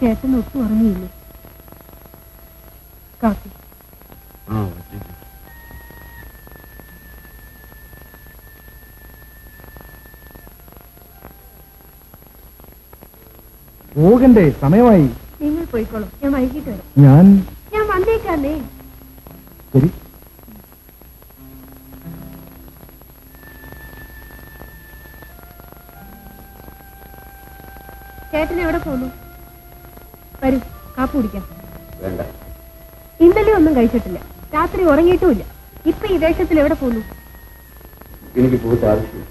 ചേട്ടൻ ഒട്ടും ഉറങ്ങിയില്ലേ കാപ്പി. പോകണ്ടേ സമയമായി. നിങ്ങൾ പോയിക്കോളൂ. ഞാൻ വൈകിട്ട് വരാം. ഞാൻ ഞാൻ വന്നേക്കാന്നേ ശരി. ചേട്ടൻ എവിടെ പോന്നു? വരൂ കാപ്പി കുടിക്കാം. വേണ്ട. ഇന്നലെ ഒന്നും കഴിച്ചിട്ടില്ല. രാത്രി ഉറങ്ങിയിട്ടുമില്ല. ഇപ്പൊ ഈ ദേശത്തിൽ എവിടെ പോകുന്നു എനിക്ക് പോയിട്ട് ആവശ്യമില്ല.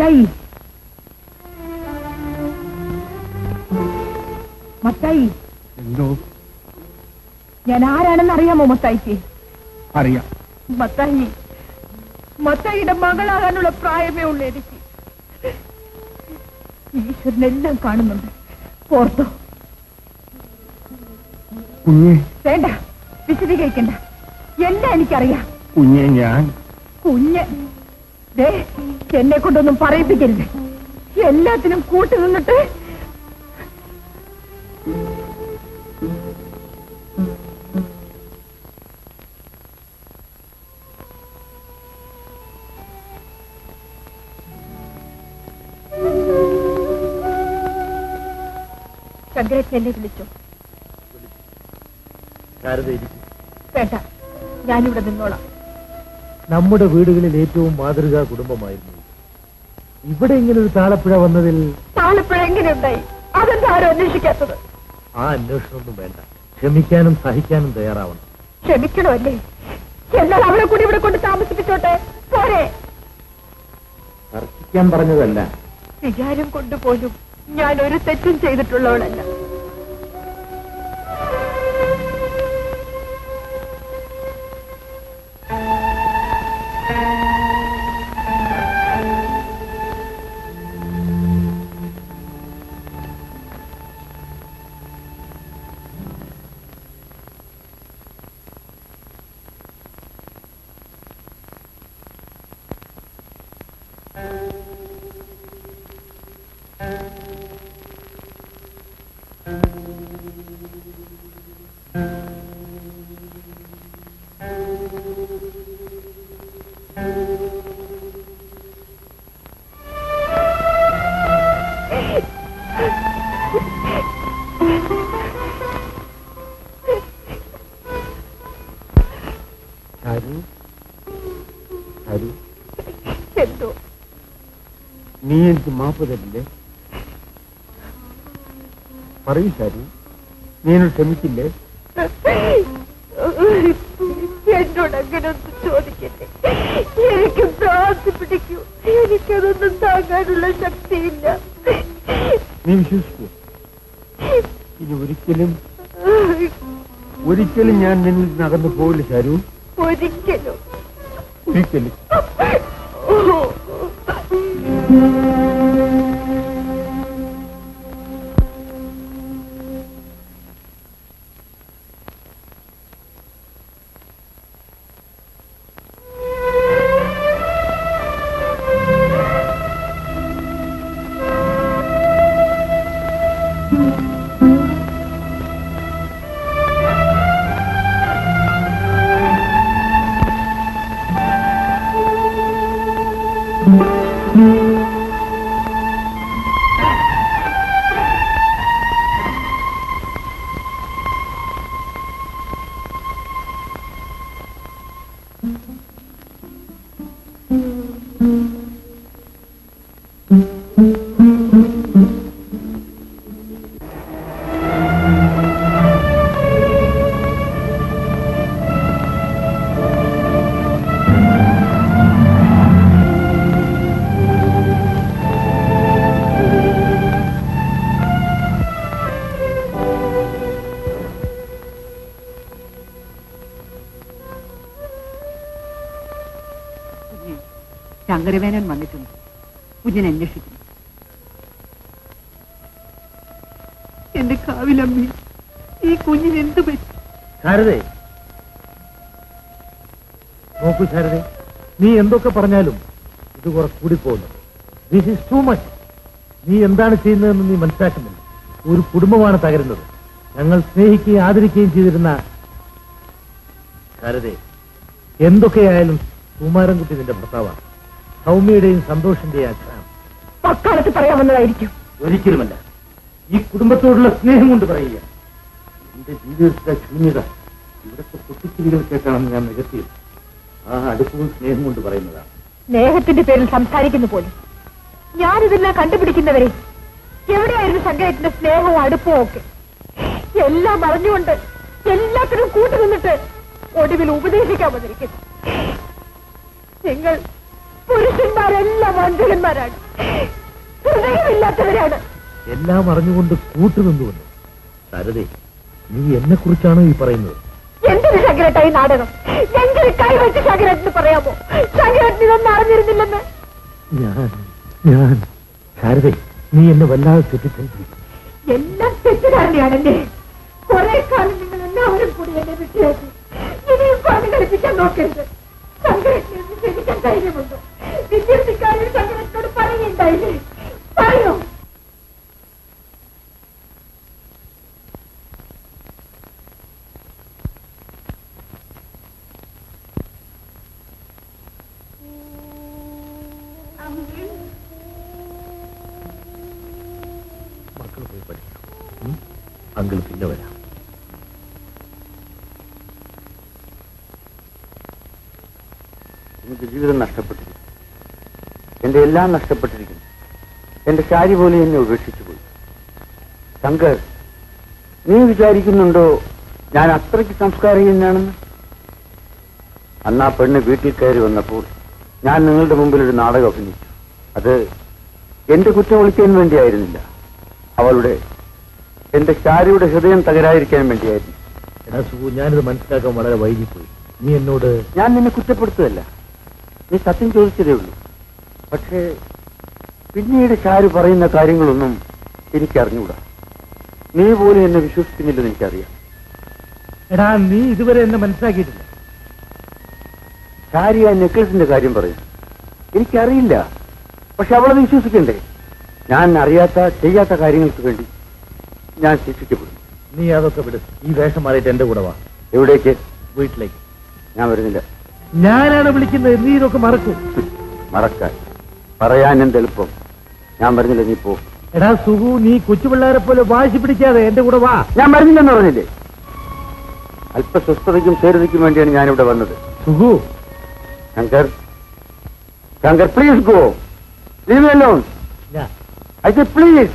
മത്തായി മത്തായി എന്തോ? ഞാൻ ആരാണെന്ന് അറിയാമോ മത്തായിക്ക്? അറിയാം. മത്തായി മത്തായിയുടെ മകളാകാനുള്ള പ്രായമേ ഉള്ളൂ എനിക്ക്. ഈശ്വരനെല്ലാം കാണുന്നുണ്ട്. ഓർത്തോ കുഞ്ഞെ. വേണ്ട വിശദീകരിക്കണ്ട. എല്ലാം എനിക്കറിയാം. കുഞ്ഞെ ഞാൻ. കുഞ്ഞ്. എന്നെ കൊണ്ടൊന്നും പറയിപ്പിക്കരുത്. എല്ലാത്തിനും കൂട്ടു നിന്നിട്ട് എന്നെ വിളിച്ചു? വേണ്ട ഞാനിവിടെ നിന്നോളാം. നമ്മുടെ വീടുകളിൽ ഏറ്റവും മാതൃകാ കുടുംബമായിരുന്നു. ഇവിടെ ഇങ്ങനെ ഒരു താളപ്പുഴ വന്നതിൽ താളപ്പുഴ എങ്ങനെയുണ്ടായി? അതെന്താ ആരും അന്വേഷിക്കാത്തത്? ആ അന്വേഷണമൊന്നും വേണ്ട. ക്ഷമിക്കാനും സഹിക്കാനും തയ്യാറാവണം. ക്ഷമിക്കണോ അല്ലേ എന്നാൽ അവരെ കൂടി ഇവിടെ കൊണ്ട് താമസിപ്പിച്ചോട്ടെ? പോരെ. തർക്കിക്കാൻ പറഞ്ഞതല്ല. വിചാരം കൊണ്ടുപോലും ഞാൻ ഒരു തെറ്റും ചെയ്തിട്ടുള്ളവളല്ല. എനിക്ക് മാപ്പ് തരില്ലേ? പറയൂ ഷാരു നീനു ക്ഷമിക്കില്ലേ എന്നോട് അങ്ങനെ ഒന്നും ചോദിക്കട്ടെ എനിക്ക് പിടിക്കൂ. എനിക്കതൊന്നും താങ്ങാനുള്ള ശക്തിയില്ല. നീ വിശ്വസിക്കൂ. ഇനി ഒരിക്കലും ഒരിക്കലും ഞാൻ നിന്നിൽ നിന്ന് അകന്നു പോവില്ല ഷാരു ഒരിക്കലും. ഒരിക്കലും. ശങ്കരവേനൻ വന്നിട്ടുണ്ട്. കുഞ്ഞിനെ അന്വേഷിക്കുന്നു. എന്റെ കാവിലമ്മി ഈ കുഞ്ഞിന് എന്ത് പറ്റി? ശാരദേ. നോക്കൂ ശാരദേ നീ എന്തൊക്കെ പറഞ്ഞാലും ഇത് കുറെ പോകുന്നു. ദിസ് ഈസ് ടു മച്ച് നീ എന്താണ് ചെയ്യുന്നതെന്ന് നീ മനസ്സിലാക്കുന്നില്ല. ഒരു കുടുംബമാണ് തകരുന്നത്. ഞങ്ങൾ സ്നേഹിക്കുകയും ആദരിക്കുകയും ചെയ്തിരുന്ന ശാരദേ എന്തൊക്കെയായാലും കുമാരൻകുട്ടി നിന്റെ ഭർത്താവാണ്. സൗമ്യയുടെയും സന്തോഷിന്റെയും അച്ഛനാണ് അക്കാലത്ത് പറയാവുന്നതായിരിക്കും ഒരിക്കലുമല്ല. ഈ കുടുംബത്തോടുള്ള സ്നേഹം കൊണ്ട് പറയുക. എന്റെ ജീവിതത്തിലെ ശൂന്യത ഇവിടുത്തെ പൊട്ടിച്ചിരികൾ കേട്ടാണെന്ന് ഞാൻ നികത്തിയത്. ആ അടുപ്പവും സ്നേഹം കൊണ്ട് പറയുന്നതാണ് സ്നേഹത്തിന്റെ പേരിൽ സംസാരിക്കുന്നു പോലും. ഞാനിതെല്ലാം കണ്ടുപിടിക്കുന്നവരെ എവിടെയായിരുന്നു സങ്കേതത്തിന്റെ സ്നേഹവും അടുപ്പവും ഒക്കെ? എല്ലാം അറിഞ്ഞുകൊണ്ട് എല്ലാത്തിനും കൂട്ടുനിന്നിട്ട് ഒടുവിൽ ഉപദേശിക്കാൻ വന്നിരിക്കുന്നു. നിങ്ങൾ പുരുഷന്മാരെല്ലാം വഞ്ചകന്മാരാണ് ഹൃദയമില്ലാത്തവരാണ്. എല്ലാം അറിഞ്ഞുകൊണ്ട് കൂട്ടുനിന്നുവന്നു സരതേ നീ എന്നെ കുറിച്ചാണോ ഈ പറയുന്നത്? എന്തൊരു ശങ്കരട്ടായി നാടകം? കൈ കൈവച്ച് ശങ്കരട്ടിന് പറയാമോ? ശങ്കരട്ടിന് ഇതൊന്നും അറിഞ്ഞിരുന്നില്ലെന്ന്. ഞാൻ ഞാൻ. ശാരദേ നീ എന്നെ വല്ലാതെ തെറ്റിദ്ധരിച്ചിരിക്കുന്നു എല്ലാം തെറ്റിദ്ധാരണയാണല്ലേ കുറെ കാലം നിങ്ങൾ എല്ലാവരും കൂടി എന്നെ വിട്ടിയാക്കി ഇനിയും പണി കളിപ്പിക്കാൻ നോക്കരുത്. ശങ്കരട്ടിനെ ധൈര്യമുണ്ടോ. വിദ്യാർത്ഥിക്കാരിൽ ശങ്കരേട്ടനോട് പറയുകയുണ്ടായില്ലേ പറയൂ. മക്കൾ പോയി പഠിക്കണം. ഉം? അങ്കിൾ പിന്നെ വരാം. ജീവിതം നഷ്ടപ്പെട്ടിരിക്കുന്നു. എന്റെ എല്ലാം നഷ്ടപ്പെട്ടിരിക്കുന്നു. എന്റെ ശാരി പോലെ എന്നെ ഉപേക്ഷിച്ചു പോയി. ശങ്കർ നീ വിചാരിക്കുന്നുണ്ടോ ഞാൻ അത്രയ്ക്ക് സംസ്കാരഹീനാണെന്ന് അന്ന് ആ പെണ്ണ് വീട്ടിൽ കയറി വന്നപ്പോൾ ഞാൻ നിങ്ങളുടെ മുമ്പിൽ ഒരു നാടകം അഭിനയിച്ചു. അത് എന്റെ കുറ്റം ഒളിക്കാൻ വേണ്ടിയായിരുന്നില്ല. അവളുടെ എന്റെ ശാരിയുടെ ഹൃദയം തകരാതിരിക്കാൻ വേണ്ടിയായിരുന്നു. എടാ സുഖു ഞാനിത് മനസ്സിലാക്കാൻ വളരെ വൈകിപ്പോയി. നീ എന്നോട് ഞാൻ നിന്നെ കുറ്റപ്പെടുത്തുകയല്ല. നീ സത്യം ചോദിച്ചതേ ഉള്ളൂ. പക്ഷേ പിന്നീട് ചാരു പറയുന്ന കാര്യങ്ങളൊന്നും എനിക്കറിഞ്ഞൂടാ. നീ പോലും എന്നെ വിശ്വസിക്കുന്നില്ലെന്ന് എനിക്കറിയാം. എടാ നീ ഇതുവരെ എന്നെ മനസ്സിലാക്കിയിട്ടില്ല. ചാരി ആ നെക്ലസിന്റെ കാര്യം പറയും. എനിക്കറിയില്ല. പക്ഷെ അവളെ വിശ്വസിക്കണ്ടേ? ഞാൻ അറിയാത്ത ചെയ്യാത്ത കാര്യങ്ങൾക്ക് വേണ്ടി ഞാൻ ശിക്ഷിക്കപ്പെടും. നീ അതൊക്കെ വിടും. ഈ വേഷം മാറിയിട്ട് എന്റെ കൂടെ വാ. എവിടേക്ക്? വീട്ടിലേക്ക്. ഞാൻ വരുന്നില്ല. ഞാനാണ് വിളിക്കുന്നത്. നീ ഇതൊക്കെ മറക്കും. മറക്കാൻ. പറയാൻ എന്ത് എളുപ്പം? ഞാൻ പറഞ്ഞില്ലേ നീ പോ. എടാ സുഖു നീ കൊച്ചുപിള്ളേരെ പോലെ വാശി പിടിക്കാതെ എന്റെ കൂടെ വാ. ഞാൻ പറഞ്ഞില്ലെന്ന് പറഞ്ഞില്ലേ? അല്പസ്വസ്ഥതയ്ക്കും ചേരുതയ്ക്കും വേണ്ടിയാണ് ഞാനിവിടെ വന്നത്. Sukhu. Shankar Shankar please go leave alone ഞാൻ ഐ സെ പ്ലീസ്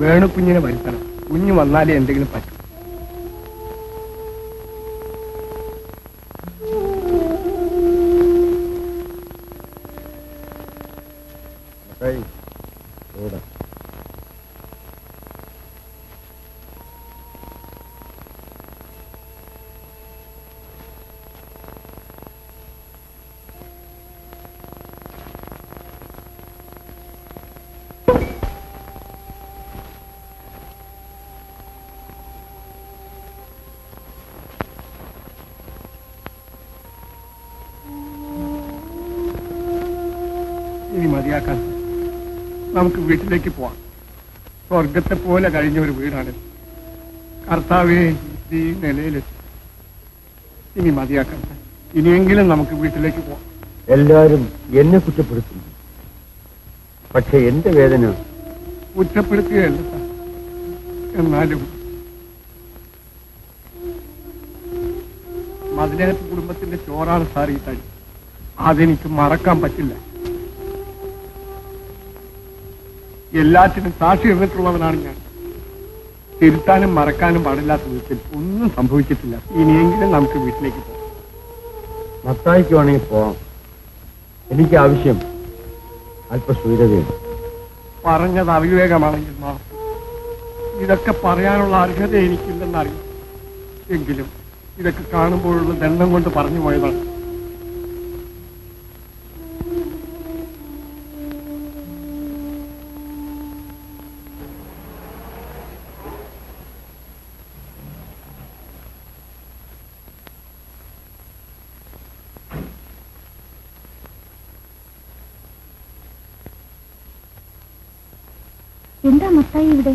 വേണുകുഞ്ഞിനെ വരുത്തണം. കുഞ്ഞ് വന്നാലേ എന്തെങ്കിലും പറ്റും. ഇനി മതിയാക്കാൻ നമുക്ക് വീട്ടിലേക്ക് പോവാം. സ്വർഗത്തെ പോലെ കഴിഞ്ഞ ഒരു വീടാണ്. കർത്താവെ ഈ നിലയിലെത്തി. ഇനി മതിയാക്കാൻ ഇനിയെങ്കിലും നമുക്ക് വീട്ടിലേക്ക് പോവാം. എല്ലാവരും എന്നെ കുറ്റപ്പെടുത്തുന്നു. പക്ഷെ എന്റെ വേദന കുറ്റപ്പെടുത്തുകയല്ല എന്നാലും മതിലകത്ത് കുടുംബത്തിന്റെ ചോറാണ് സാർ ഈ തടി. അതെനിക്ക് മറക്കാൻ പറ്റില്ല. എല്ലാറ്റിനും സാക്ഷി നിന്നിട്ടുള്ളവനാണ് ഞാൻ. തിരുത്താനും മറക്കാനും പാടില്ലാത്ത വിധത്തിൽ ഒന്നും സംഭവിച്ചിട്ടില്ല. ഇനിയെങ്കിലും നമുക്ക് വീട്ടിലേക്ക് പോകാം. മത്തായിക്ക് വേണമെങ്കിൽ പോവാം. എനിക്ക് ആവശ്യം അല്പ സ്വൈരതയുണ്ട് പറഞ്ഞത് അവിവേകമാണെങ്കിൽ മാപ്പ് ഇതൊക്കെ പറയാനുള്ള അർഹത എനിക്കില്ലെന്നറിയാം. എങ്കിലും ഇതൊക്കെ കാണുമ്പോഴുള്ള ദണ്ഡം കൊണ്ട് പറഞ്ഞു പോയതാണ്. എന്താ മത്തായി ഇവിടെ?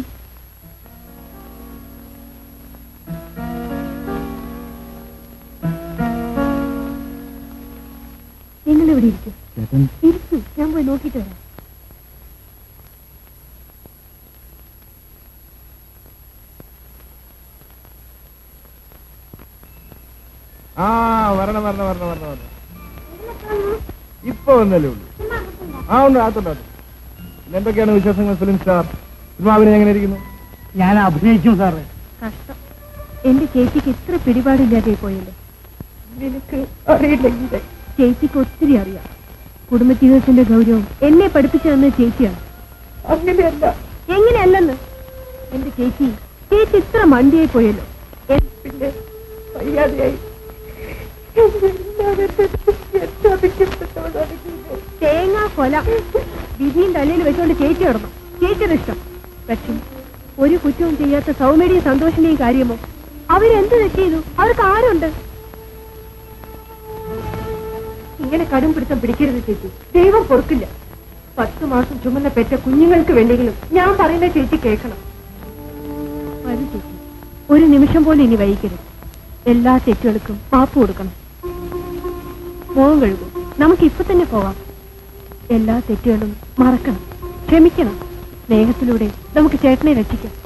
നിങ്ങൾ ഇവിടെ ഇരിക്കും ഇരിക്കൂ ഞാൻ പോയി നോക്കിയിട്ട് വരാം. ആ വരണം വരണം വരണം വരണം വരണം. ഇപ്പൊ വന്നല്ലേ ഉള്ളൂ. ആ ഉണ്ട് അകത്തുണ്ട്. എന്തൊക്കെയാണ് വിശേഷങ്ങൾ ഫിലിം സ്റ്റാർ? സിനിമാവിനെ എങ്ങനെ ഇരിക്കുന്നു? ഞാൻ അഭിനയിക്കും സാറേ. കഷ്ടം. എന്റെ ചേച്ചിക്ക് ഇത്ര പിടിപാടില്ലാതെ പോയല്ലോ? നിനക്ക് അറിയില്ലെങ്കിൽ ചേച്ചിക്ക് ഒത്തിരി അറിയാം. കുടുംബജീവിതത്തിന്റെ ഗൗരവം എന്നെ പഠിപ്പിച്ചു തന്ന ചേച്ചിയാണ്. അങ്ങനെയല്ല. എങ്ങനെയല്ലെന്ന്? എന്റെ ചേച്ചി ചേച്ചി ഇത്ര മണ്ടിയായി പോയല്ലോ. പിന്നെ വയ്യാതെയായി. തേങ്ങാ കൊല വിധിയും തലയിൽ വെച്ചുകൊണ്ട് ചേച്ചി കിടന്നു ചേച്ചിയുടെ ഇഷ്ടം. പക്ഷേ ഒരു കുറ്റവും ചെയ്യാത്ത സൗമ്യയുടെയും സന്തോഷിന്റെയും കാര്യമോ? അവരെന്ത് തെറ്റെയ്തു അവർക്ക് ആരുണ്ട്? ഇങ്ങനെ കടും പിടുത്തം പിടിക്കരുത് ചേച്ചി. ദൈവം പൊറുക്കില്ല. പത്ത് മാസം ചുമന്ന പെറ്റ കുഞ്ഞുങ്ങൾക്ക് വേണ്ടെങ്കിലും ഞാൻ പറയുന്ന ചേച്ചി കേൾക്കണം. ഒരു നിമിഷം പോലും ഇനി വൈകരുത്. എല്ലാ തെറ്റുകൾക്കും പാപ്പ് കൊടുക്കണം. മോഹം കഴുകും. നമുക്ക് ഇപ്പൊ തന്നെ പോവാം എല്ലാ തെറ്റുകളും മറക്കണം. ക്ഷമിക്കണം. സ്നേഹത്തിലൂടെ നമുക്ക് ചേട്ടനെ രക്ഷിക്കാം.